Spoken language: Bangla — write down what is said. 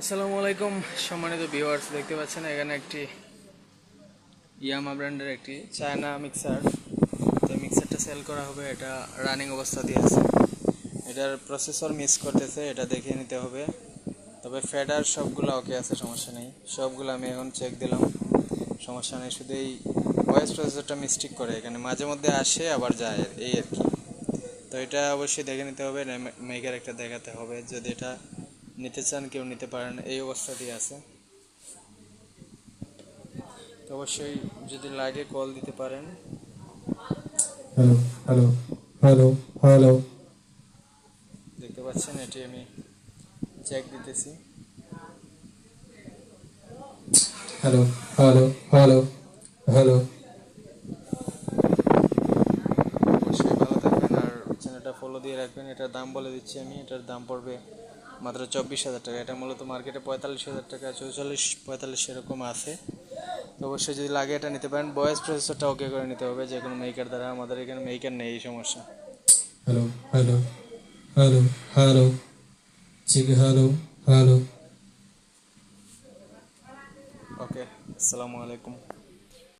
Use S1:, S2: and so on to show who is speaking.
S1: আসসালামু আলাইকুম সম্মানিত ভিউয়ার্স দেখতে পাচ্ছেন এখানে একটি ইয়ামা ব্র্যান্ডের একটি চায়না মিক্সার তো মিক্সারটা সেল করা হবে, এটা রানিং অবস্থা দিয়ে আছে। এটার প্রসেসর মিস করতেছে, এটা দেখে নিতে হবে। তবে ফেডার সবগুলো ওকে আছে, সমস্যা নেই। সবগুলো আমি এখন চেক দিলাম, সমস্যা নেই। শুধু এই ভয়েস প্রসেসরটা মিস্টেক করে, এখানে মাঝে মধ্যে আসে, আবার যায়, এই আর কি। তো এটা অবশ্যই দেখে নিতে হবে মেকার একটা দেখাতে হবে। যদি এটা নিতে চান কেউ নিতে পারেন এই অবস্থাতেই আছে। তো অবশ্যই যদি লাগে কল দিতে পারেন।
S2: Hello hello hello hello.
S1: দেখতে পাচ্ছেন এটি আমি চেক দিতেছি।
S2: Hello hello hello hello.
S1: অবশ্যই ভালো থাকবেন আর চ্যানেলটা ফলো দিয়ে রাখবেন। এটার দাম বলে দিচ্ছি আমি এটার দাম পড়বে মাত্র চব্বিশ হাজার টাকা। এটা মূলত মার্কেটে পঁয়তাল্লিশ হাজার টাকা চৌচল্লিশ পঁয়তাল্লিশ এরকম আছে। তো অবশ্যই যদি লাগে এটা নিতে পারেন। বয়েস প্রসেসরটা ওকে করে নিতে হবে যে কোনো মেকার দ্বারা। আমাদের এখানে মেকার নেই এই সমস্যা।
S2: হ্যালো হ্যালো হ্যালো হ্যালো ঠিক হ্যালো হ্যালো
S1: ওকে আসসালামু আলাইকুম।